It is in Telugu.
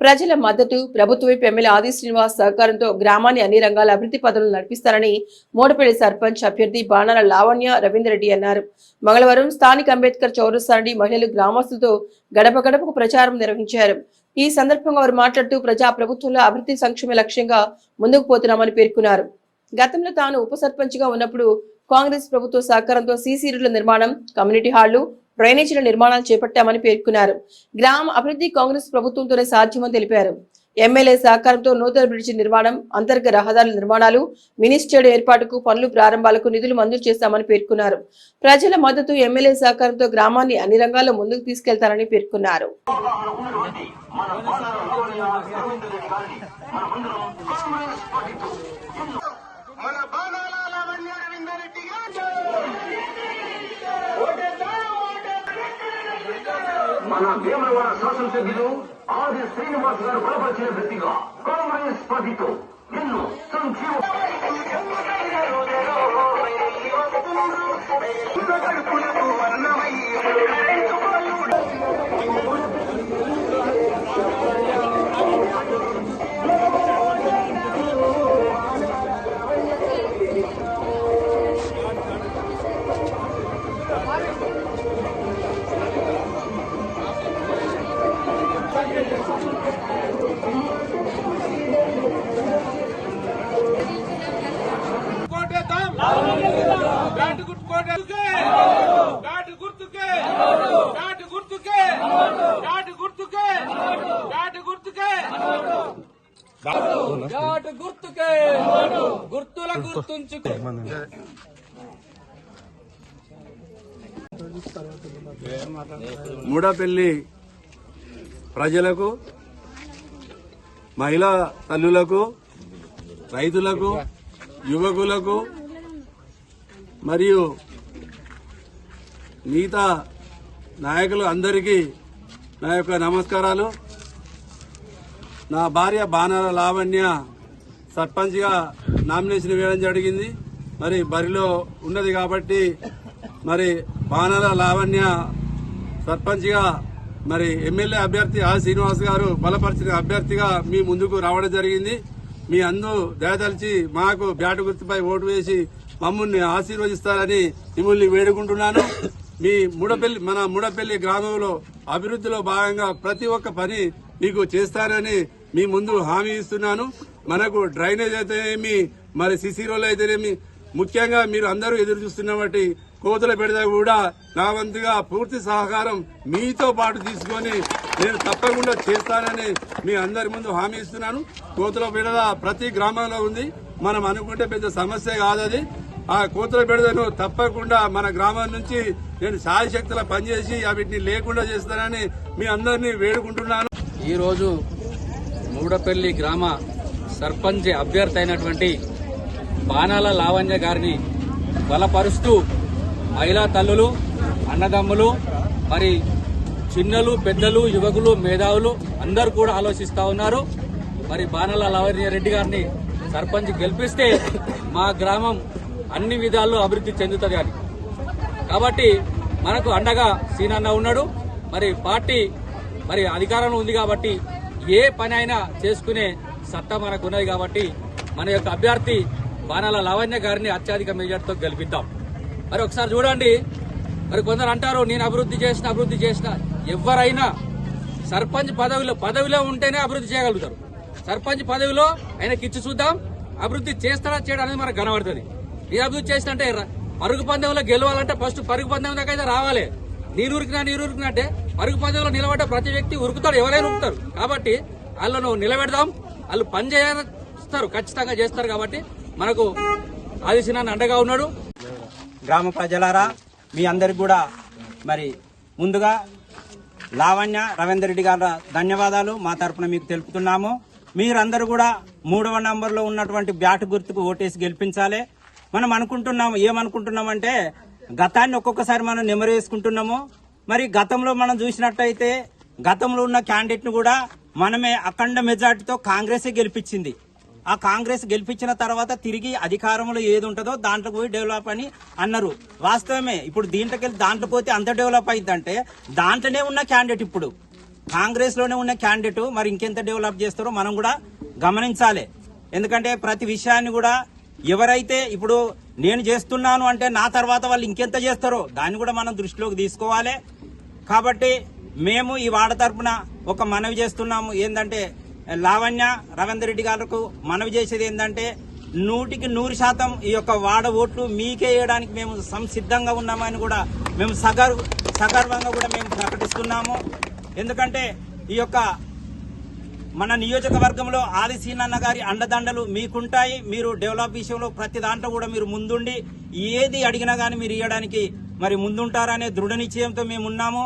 ప్రజల మద్దతు ప్రభుత్వ ఎమ్మెల్యే ఆది శ్రీనివాస్ సహకారంతో గ్రామాన్ని అన్ని రంగాల అభివృద్ధి పనులు నడిపిస్తారని మోడపల్లి సర్పంచ్ అభ్యర్థి బాణాల లావణ్య రవీందరెడ్డి అన్నారు. మంగళవారం స్థానిక అంబేద్కర్ చౌరస్తా నుండి మహిళలు గ్రామస్తులతో గడప గడపకు ప్రచారం నిర్వహించారు. ఈ సందర్భంగా వారు మాట్లాడుతూ ప్రజా ప్రభుత్వంలో అభివృద్ధి సంక్షేమ లక్ష్యంగా ముందుకు పోతున్నామని పేర్కొన్నారు. గతంలో తాను ఉప సర్పంచ్గా ఉన్నప్పుడు కాంగ్రెస్ ప్రభుత్వ సహకారంతో సీసీ రోడ్ల నిర్మాణం కమ్యూనిటీ హాళ్ళు డ్రైనేజీల నిర్మాణాలు చేపట్టామని పేర్కొన్నారు. గ్రామ అభివృద్ధి కాంగ్రెస్ ప్రభుత్వంతోనే సాధ్యమని తెలిపారు. ఎమ్మెల్యే సహకారంతో నూతన బ్రిడ్జి నిర్మాణం అంతర్గత రహదారుల నిర్మాణాలు మినీ స్టేడియం ఏర్పాటుకు పనులు ప్రారంభాలకు నిధులు మంజూరు చేస్తామని పేర్కొన్నారు. ప్రజల మద్దతు ఎమ్మెల్యే సహకారంతో గ్రామాన్ని అన్ని రంగాల్లో ముందుకు తీసుకెళ్తారని పేర్కొన్నారు. మన మన భీమవరం శాసనసభ్యులు ఆది శ్రీనివాస్ గారు బలపరిచిన వ్యక్తిగా కాంగ్రెస్ పార్టీతో నిన్ను సంక్షేమ కోటేద్దాం ఘాటు ఘాటు గుర్తుకే. ఘాటు గుర్తుకే. ఘాటు గుర్తుకే. ఘాటు గుర్తుకే. ఘాటు గుర్తుకే. గుర్తుల గుర్తుంచుకో. మూడపల్లి ప్రజలకు మహిళా తల్లులకు రైతులకు యువకులకు మరియు మిగతా నాయకులు అందరికీ నా యొక్క నమస్కారాలు. నా భార్య బాణాల లావణ్య సర్పంచ్గా నామినేషన్ వేయడం జరిగింది. మరి బరిలో ఉన్నది కాబట్టి మరి బాణాల లావణ్య సర్పంచ్గా మరి ఎమ్మెల్యే అభ్యర్థి ఆ శ్రీనివాస్ గారు బలపరిచిన అభ్యర్థిగా మీ ముందుకు రావడం జరిగింది. మీ అందు దయతలిచి మాకు బ్యాటు గుర్తుపై ఓటు వేసి మమ్మల్ని ఆశీర్వదిస్తారని మిమ్మల్ని వేడుకుంటున్నాను. మీ మూడపల్లి మన మూడపల్లి గ్రామంలో అభివృద్ధిలో భాగంగా ప్రతి ఒక్క పని మీకు చేస్తానని మీ ముందు హామీ ఇస్తున్నాను. మనకు డ్రైనేజ్ అయితేనేమి మరి సిసి రోడ్లు అయితేనేమి ముఖ్యంగా మీరు అందరూ ఎదురు చూస్తున్న బట్టి కోతుల పెడితే కూడా నా వంతుగా పూర్తి సహకారం మీతో పాటు తీసుకొని నేను తప్పకుండా చేస్తానని మీ అందరి ముందు హామీ ఇస్తున్నాను. కోతుల బిడద ప్రతి గ్రామంలో ఉంది. మనం అనుకుంటే పెద్ద సమస్య కాదది. ఆ కూతురు బిడదను తప్పకుండా మన గ్రామం నుంచి నేను శాయశక్తుల పనిచేసి వీటిని లేకుండా చేస్తానని మీ అందరినీ వేడుకుంటున్నాను. ఈరోజు మూడపల్లి గ్రామ సర్పంచ్ అభ్యర్థి అయినటువంటి బాణాల లావణ్య గారిని బలపరుస్తూ మహిళా తల్లులు అన్నదమ్ములు మరి చిన్నలు పెద్దలు యువకులు మేధావులు అందరూ కూడా ఆలోచిస్తూ ఉన్నారు. మరి బాణాల లావణ్య రెడ్డి గారిని సర్పంచ్ గెలిపిస్తే మా గ్రామం అన్ని విధాల్లో అభివృద్ధి చెందుతుంది అని. కాబట్టి మనకు అండగా సీనన్న ఉన్నాడు. మరి పార్టీ మరి అధికారంలో ఉంది కాబట్టి ఏ పని అయినా చేసుకునే సత్తా మనకు ఉన్నది కాబట్టి మన యొక్క అభ్యర్థి బాణాల లావణ్య గారిని అత్యధిక మెజార్టీతో గెలిపిద్దాం. మరి ఒకసారి చూడండి. మరి కొందరు అంటారు నేను అభివృద్ధి చేసిన అభివృద్ధి చేసిన ఎవరైనా సర్పంచ్ పదవిలో పదవిలో ఉంటేనే అభివృద్ధి చేయగలుగుతారు. సర్పంచ్ పదవిలో ఆయనకి ఇచ్చి చూద్దాం. అభివృద్ధి చేస్తాడా చేయడం అనేది మనకు కనబడుతుంది. ఈ అభివృద్ధి చేసినంటే పరుగు పందెంలో గెలవాలంటే ఫస్ట్ పరుగు పందెం దాకా అయితే రావాలి. నీరు ఉరికినా నీరు ఉరికినా పరుగు పందెంలో నిలబడ్డ ప్రతి వ్యక్తి ఉరుకుతాడు ఎవరైనా ఉరుకుతారు. కాబట్టి వాళ్ళను నిలబెడదాం వాళ్ళు పని చేస్తారు ఖచ్చితంగా చేస్తారు కాబట్టి మనకు ఆదిశనాన్ని అండగా ఉన్నాడు. గ్రామ ప్రజలారా మీ అందరికి కూడా మరి ముందుగా లావణ్య రవీందర్ రెడ్డి గారు ధన్యవాదాలు. మా తరపున మీకు తెలుపుతున్నాము. మీరందరూ కూడా మూడవ నంబర్లో ఉన్నటువంటి బ్యాట్ గుర్తుకు ఓటేసి గెలిపించాలి. మనం అనుకుంటున్నాము ఏమనుకుంటున్నామంటే గతాన్ని ఒక్కొక్కసారి మనం నెమరు వేసుకుంటున్నాము. మరి గతంలో మనం చూసినట్టయితే గతంలో ఉన్న క్యాండిడేట్ను కూడా మనమే అఖండ మెజార్టీతో కాంగ్రెసే గెలిపించింది. ఆ కాంగ్రెస్ గెలిపించిన తర్వాత తిరిగి అధికారంలో ఏది ఉంటుందో దాంట్లో పోయి డెవలప్ అని అన్నారు. వాస్తవమే ఇప్పుడు దీంట్లోకి వెళ్ళి దాంట్లో పోతే అంత డెవలప్ అయిందంటే దాంట్లోనే ఉన్న క్యాండిడేట్ ఇప్పుడు. కాంగ్రెస్లోనే ఉన్న క్యాండిడేట్ మరి ఇంకెంత డెవలప్ చేస్తారో మనం కూడా గమనించాలి. ఎందుకంటే ప్రతి విషయాన్ని కూడా ఎవరైతే ఇప్పుడు నేను చేస్తున్నాను అంటే నా తర్వాత వాళ్ళు ఇంకెంత చేస్తారో దాన్ని కూడా మనం దృష్టిలోకి తీసుకోవాలి. కాబట్టి మేము ఈ వాడ తరపున ఒక మనవి చేస్తున్నాము. ఏంటంటే లావణ్య రవీందర్ రెడ్డి గారికి మనవి చేసేది ఏంటంటే నూటికి నూరు శాతం ఈ యొక్క వాడ ఓట్లు మీకే వేయడానికి మేము సంసిద్ధంగా ఉన్నామని కూడా మేము సగర్ సగర్వంగా కూడా మేము ప్రకటిస్తున్నాము. ఎందుకంటే ఈ యొక్క మన నియోజకవర్గంలో ఆది సీనన్న గారి అండదండలు మీకుంటాయి. మీరు డెవలప్ విషయంలో ప్రతి దాంట్లో కూడా మీరు ముందుండి ఏది అడిగినా కానీ మీరు ఇవ్వడానికి మరి ముందుంటారనే దృఢ నిశ్చయంతో మేము ఉన్నాము